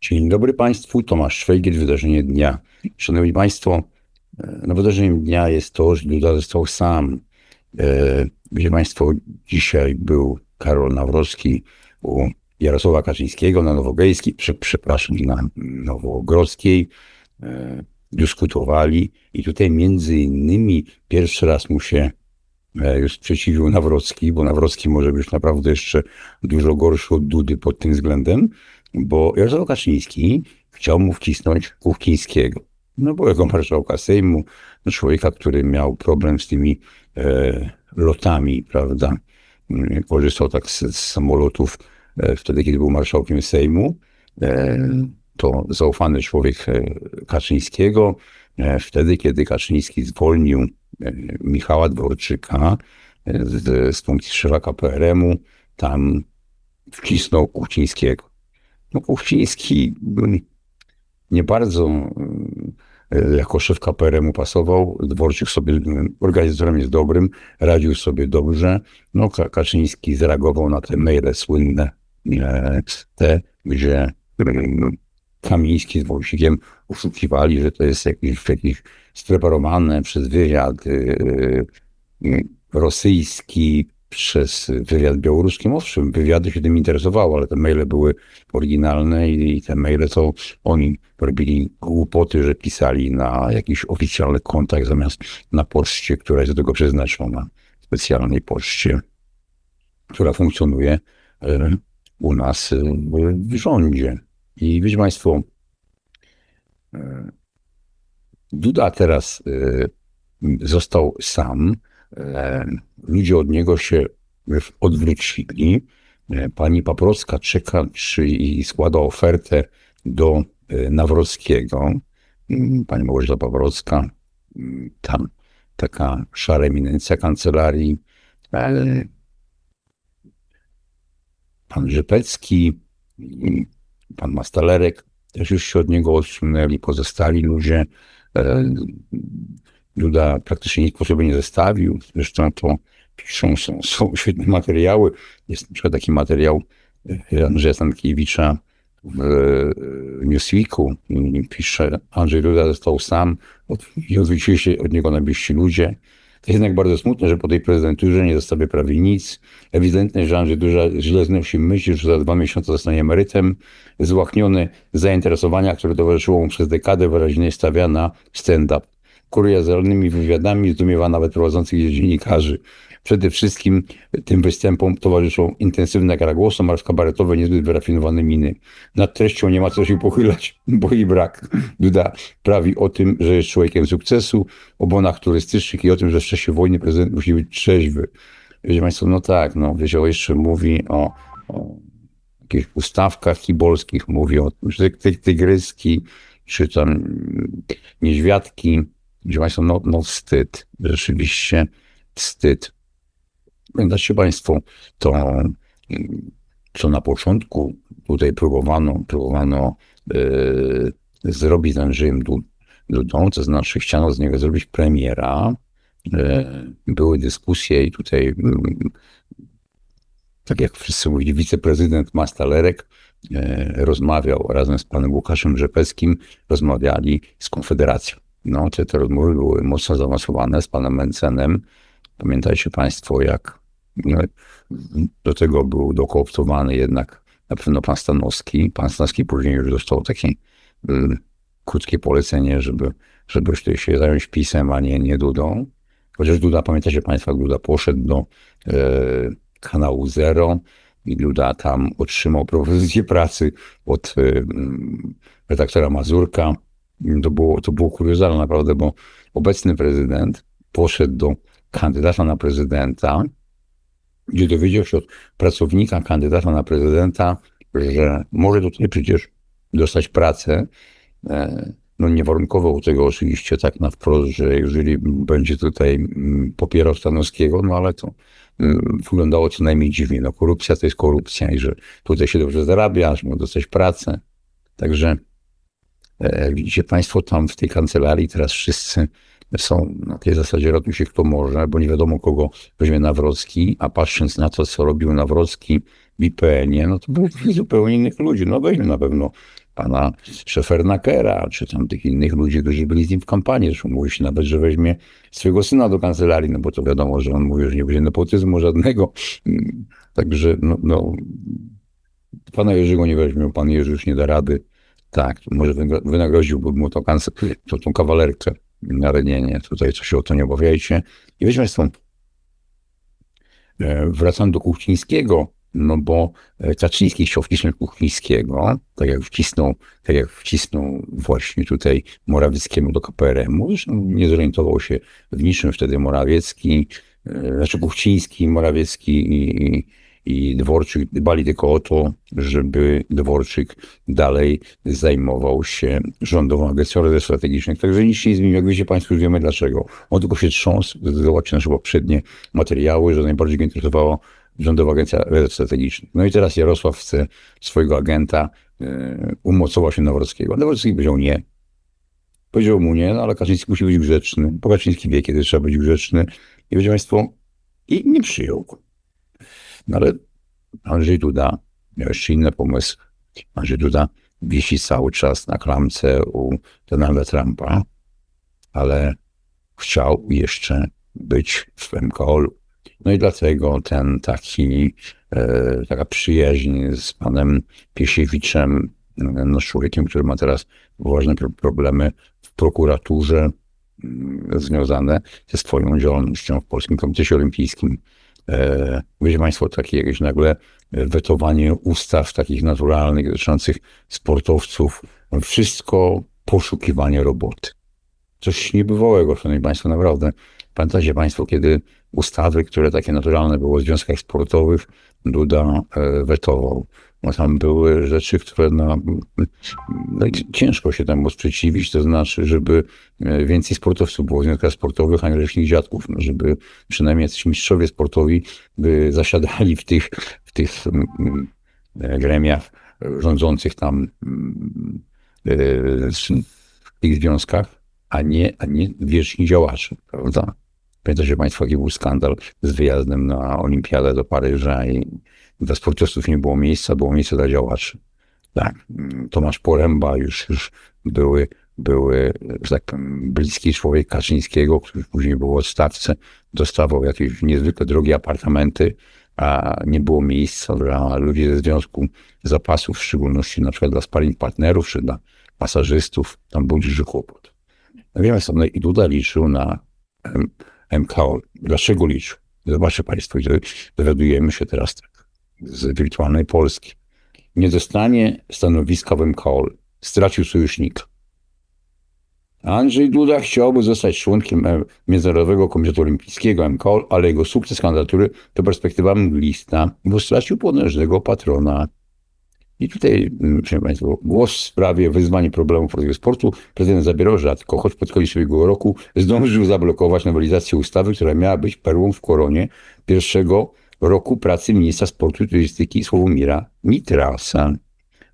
Dzień dobry Państwu, Tomasz Szwejgiel, Wydarzenie Dnia. Szanowni Państwo, e, no wydarzeniem dnia jest to, że Duda został sam. E, Wiecie Państwo, dzisiaj był Karol Nawrocki u Jarosława Kaczyńskiego na Nowogejskiej, prze, przepraszam, na Nowogrodzkiej. E, Dyskutowali i tutaj między innymi pierwszy raz mu się już sprzeciwił Nawrocki, bo Nawrocki może być naprawdę jeszcze dużo gorszy od Dudy pod tym względem, bo Jarosław Kaczyński chciał mu wcisnąć Kuchcińskiego. No bo jako marszałka Sejmu, no człowieka, który miał problem z tymi e, lotami, prawda, Mm, korzystał tak z, z samolotów e, wtedy, kiedy był marszałkiem Sejmu, e, to zaufany człowiek e, Kaczyńskiego, e, wtedy, kiedy Kaczyński zwolnił e, Michała Dworczyka z, z funkcji szefa KPRM-u, tam wcisnął Kuchcińskiego. No nie bardzo e, jako szef KPRM-u pasował. Dworczyk sobie organizatorem jest dobrym, radził sobie dobrze. No Ka- Kaczyński zareagował na te maile słynne, e, te, gdzie e, Kamiński z Wąsikiem oszukiwali, że to jest jakieś, jakieś spreparowane przez wywiad rosyjski, przez wywiad białoruski. Owszem, wywiady się tym interesowały, ale te maile były oryginalne i, i te maile to oni robili głupoty, że pisali na jakichś oficjalnych kontach zamiast na poczcie, która jest do tego przeznaczona, specjalnej poczcie, która funkcjonuje e, u nas e, w rządzie. I wiecie Państwo, e, Duda teraz został sam. E, Ludzie od niego się odwrócili. E, Pani Paprocka czeka czy i składa ofertę do e, Nawrockiego. Mm, Pani Małgorzata Paprocka, mm, tam taka szara eminencja kancelarii. E, Pan Rzepecki, mm, pan Mastalerek też już się od niego odsunęli, pozostali ludzie. Duda praktycznie nic po sobie nie zestawił. Zresztą to piszą, są, są świetne materiały. Jest na przykład taki materiał e, Andrzeja Stankiewicza w e, Newsweeku. I Pisze, Andrzej Duda został sam od, i odwrócili się od niego najbliżsi ludzie. To jednak bardzo smutne, że po tej prezydenturze nie zostawię prawie nic. Ewidentne, że Andrzej Duda źle znosi myśl, że za dwa miesiące zostanie emerytem. Złachniony zainteresowania, które towarzyszyło mu przez dekadę, wyraźnie stawia na stand-up kuriozalnymi wywiadami zdumiewa nawet prowadzących dziennikarzy. Przede wszystkim tym występom towarzyszą intensywne gra głosem oraz kabaretowe, niezbyt wyrafinowane miny. Nad treścią nie ma co się pochylać, bo i brak. Duda prawi o tym, że jest człowiekiem sukcesu, o bonach turystycznych i o tym, że w czasie wojny prezydent musi być trzeźwy. Wiecie Państwo, no tak, no, Wyzioł jeszcze mówi o, o jakichś ustawkach kibolskich, mówi o tym, że ty, tygryski, czy tam mm, niedźwiadki, Proszę Państwa, no, no wstyd, rzeczywiście wstyd. Pamiętacie Państwo to, co na początku tutaj próbowano, próbowano yy, zrobić z Andrzejem Du- Dudą, to znaczy chciano z niego zrobić premiera. Yy, były dyskusje i tutaj, yy, tak jak wszyscy mówili, wiceprezydent Mastalerek yy, rozmawiał razem z panem Łukaszem Rzepeckim, rozmawiali z Konfederacją. No, te, te rozmowy były mocno zaawansowane z panem Mencenem. Pamiętajcie Państwo, jak no, do tego był dokooptowany jednak na pewno pan Stanowski. Pan Stanowski później już dostał takie y, krótkie polecenie, żeby, żeby się zająć pisem, a nie, nie Dudą. Chociaż Duda, pamiętacie Państwo, Duda poszedł do y, kanału Zero i Duda tam otrzymał propozycję pracy od y, redaktora Mazurka. To było, to było kuriozalne naprawdę, bo obecny prezydent poszedł do kandydata na prezydenta, gdzie dowiedział się od pracownika kandydata na prezydenta, że może tutaj przecież dostać pracę. E, No nie warunkował tego oczywiście tak na wprost, że jeżeli będzie tutaj mm, popierał Stanowskiego, no ale to mm, wyglądało co najmniej dziwnie. No korupcja to jest korupcja i że tutaj się dobrze zarabia, że dostać pracę. Także Widzicie Państwo, tam w tej kancelarii teraz wszyscy są na tej zasadzie ratuj się kto może, bo nie wiadomo kogo weźmie Nawrocki, a patrząc na to, co robił Nawrocki w IPN-ie, no to były zupełnie innych ludzi. No weźmie na pewno pana Szefernakera, czy tam tych innych ludzi, którzy byli z nim w kampanii. Zresztą mówi się nawet, że weźmie swojego syna do kancelarii, no bo to wiadomo, że on mówi, że nie będzie nepotyzmu żadnego. Mm, Także no, no pana Jerzego nie weźmie, pan Jerzy już nie da rady. Tak, może wynagrodziłbym mu kancel, to, tą kawalerkę. Ale nie, nie, tutaj coś o to nie obawiajcie. I wiecie Państwo, e, wracam do Kuchcińskiego, no bo e, Kaczyński chciał wcisnąć Kuchcińskiego, tak jak wcisnął, tak jak wcisnął właśnie tutaj Morawieckiemu do KPRM-u. Zresztą nie zorientował się w niczym wtedy Morawiecki, e, znaczy Kuchciński, Morawiecki i, i, i Dworczyk dbali tylko o to, żeby Dworczyk dalej zajmował się rządową agencją rezerw strategicznych. Także nic się nie zmieniło. Jak wiecie Państwo, już wiemy dlaczego. On tylko się trząsł, zobaczcie nasze poprzednie materiały, że najbardziej go interesowała Rządowa Agencja Rezerw Strategicznych. No i teraz Jarosław chce swojego agenta e, umocował się Nawrockiego. Nawrocki powiedział nie. Powiedział mu nie, no ale Kaczyński musi być grzeczny. Bo Kaczyński wie, kiedy trzeba być grzeczny. I będzie Państwo, i nie przyjął. No ale Andrzej Duda miał jeszcze inne pomysły. Andrzej Duda wisi cały czas na klamce u Donalda Trumpa, ale chciał jeszcze być w MKOL-u. No i dlatego ten taki, e, taka przyjaźń z panem Piesiewiczem, e, no człowiekiem, który ma teraz poważne pro- problemy w prokuraturze mm, związane ze swoją działalnością w Polskim Komitecie Olimpijskim. E, Wiecie Państwo, takie jakieś nagle wetowanie ustaw takich naturalnych dotyczących sportowców, wszystko poszukiwanie roboty. Coś niebywałego, szanowni Państwo, naprawdę. Pamiętacie Państwo, kiedy ustawy, które takie naturalne były w związkach sportowych, Duda e, wetował. Bo tam były rzeczy, które no, no, ciężko się temu sprzeciwić, to znaczy, żeby e, więcej sportowców było w związkach sportowych, a nie leśnych dziadków, no, żeby przynajmniej jacyś mistrzowie sportowi by zasiadali w tych, w tych mm, e, gremiach rządzących tam mm, e, w tych związkach, a nie, a nie wieczni działacze, prawda? Pamiętacie Państwo, jaki był skandal z wyjazdem na olimpiadę do Paryża i dla sportowców nie było miejsca, było miejsce dla działaczy. Tak, Tomasz Poręba już, już były, były, że tak powiem, bliski człowiek Kaczyńskiego, który później był w odstawce, dostawał jakieś niezwykle drogie apartamenty, a nie było miejsca dla ludzi ze Związku Zapasów, w szczególności na przykład dla sparring partnerów, czy dla pasażystów. Tam był duży kłopot. Natomiast no i Duda liczył na MKO. Dlaczego liczył? Zobaczcie Państwo, i dowiadujemy się teraz tak z wirtualnej Polski. Nie dostanie stanowiska w MKO. Stracił sojusznika. Andrzej Duda chciałby zostać członkiem e, Międzynarodowego Komitetu Olimpijskiego MKOL, ale jego sukces kandydatury to perspektywa mglista, bo stracił potężnego patrona. I tutaj, mm, proszę Państwa, głos w sprawie wyzwania problemów polskiego sportu prezydent zabierał rzadko, choć pod koniec ubiegłego roku zdążył zablokować nowelizację ustawy, która miała być perłą w koronie pierwszego roku pracy ministra sportu i turystyki Sławomira Mitrasa.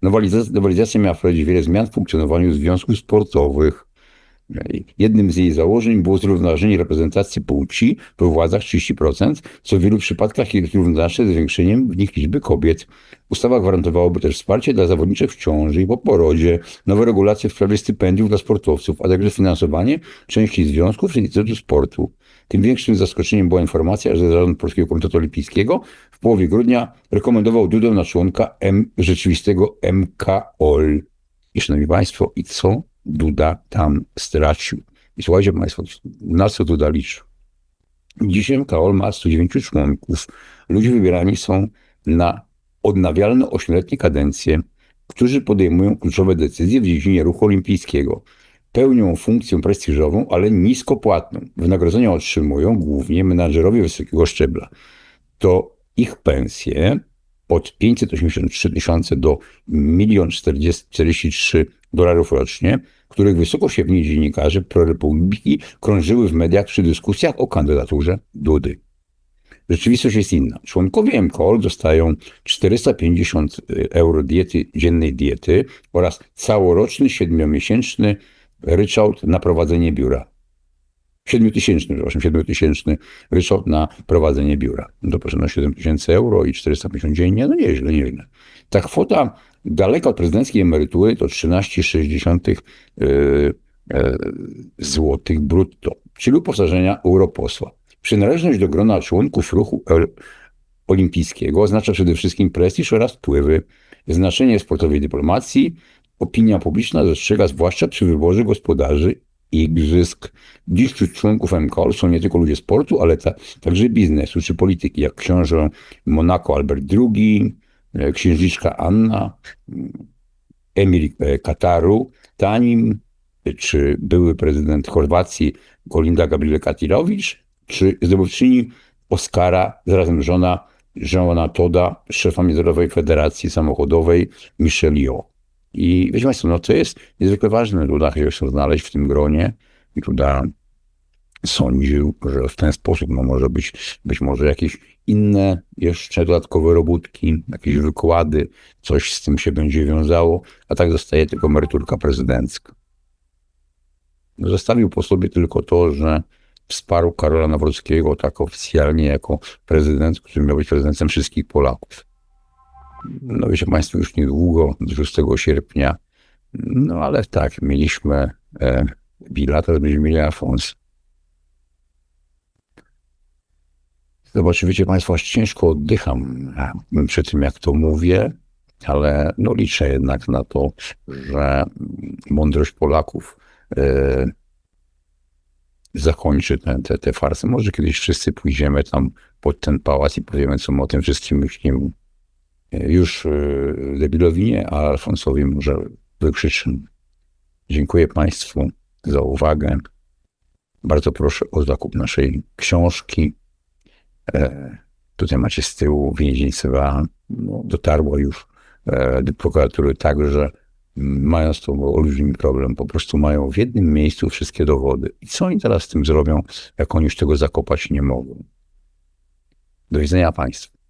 Nowelizacja, nowelizacja miała wprowadzić wiele zmian w funkcjonowaniu związków sportowych. Jednym z jej założeń było zrównoważenie reprezentacji płci we władzach 30%, co w wielu przypadkach jest równoznaczne z zwiększeniem w nich liczby kobiet. Ustawa gwarantowałaby też wsparcie dla zawodniczych w ciąży i po porodzie, nowe regulacje w sprawie stypendiów dla sportowców, a także finansowanie części związków czy Instytutu Sportu. Tym większym zaskoczeniem była informacja, że Zarząd Polskiego Komitetu Olimpijskiego w połowie grudnia rekomendował Dudę na członka M, rzeczywistego MKOL. I szanowni Państwo, i co Duda tam stracił? I słuchajcie Państwo, na co Duda liczył? Dzisiaj MKOL ma 109 członków. Ludzie wybierani są na odnawialne ośmioletnie kadencje, którzy podejmują kluczowe decyzje w dziedzinie ruchu olimpijskiego. Pełnią funkcję prestiżową, ale niskopłatną. Wynagrodzenia otrzymują głównie menadżerowie wysokiego szczebla. To ich pensje od 583 tysiące do 1 43 dolarów rocznie, których wysoko się w niej dziennikarze prorepubliki krążyły w mediach przy dyskusjach o kandydaturze Dudy. Rzeczywistość jest inna. Członkowie MKOL dostają 450 euro diety, dziennej diety oraz całoroczny, siedmiomiesięczny ryczałt na prowadzenie biura. 7-tysięczny, przepraszam, 7-tysięczny ryczałt na prowadzenie biura. No to proszę, no 7 tysięcy euro i 450 dziennie, no nieźle, nieźle. Ta kwota daleka od prezydenckiej emerytury to 13,6 yy, yy, złotych brutto, czyli uposażenia europosła. Przynależność do grona członków ruchu e- olimpijskiego oznacza przede wszystkim prestiż oraz wpływy. Znaczenie sportowej dyplomacji opinia publiczna dostrzega zwłaszcza przy wyborze gospodarzy igrzysk. Dziś wśród członków MKOL są nie tylko ludzie sportu, ale ta, także biznesu czy polityki, jak książę Monako Albert II, e, księżniczka Anna, emir e, Kataru, Tanim, czy były prezydent Chorwacji Kolinda Gabriel-Katirowicz, czy zdobywczyni Oscara, zarazem żona żona Toda, szefa Międzynarodowej Federacji Samochodowej Michelle Yeoh. I wiecie Państwo, no to jest niezwykle ważne. Duda chciał się znaleźć w tym gronie i Duda sądził, że w ten sposób no, może być, być może jakieś inne jeszcze dodatkowe robótki, jakieś wykłady, coś z tym się będzie wiązało, a tak zostaje tylko emeryturka prezydencka. Zostawił po sobie tylko to, że wsparł Karola Nawrockiego tak oficjalnie jako prezydent, który miał być prezydentem wszystkich Polaków. No wiecie Państwo, już niedługo, 6 sierpnia, no ale tak, mieliśmy e, Billa, teraz będziemy mieli. Zobaczcie, wiecie Państwo, aż ciężko oddycham przy tym, jak to mówię, ale no liczę jednak na to, że mądrość Polaków e, zakończy te, te, te farsy. Może kiedyś wszyscy pójdziemy tam pod ten pałac i powiemy, co my o tym wszystkim myślimy. Już y, Debilowi nie, a Alfonsowi może wykrzyczymy. Dziękuję Państwu za uwagę. Bardzo proszę o zakup naszej książki. E, tutaj macie z tyłu więziennictwa. No, dotarło już e, do prokuratury także mają z tym olbrzymi problem. Po prostu mają w jednym miejscu wszystkie dowody. I co oni teraz z tym zrobią, jak oni już tego zakopać nie mogą? Do widzenia Państwu.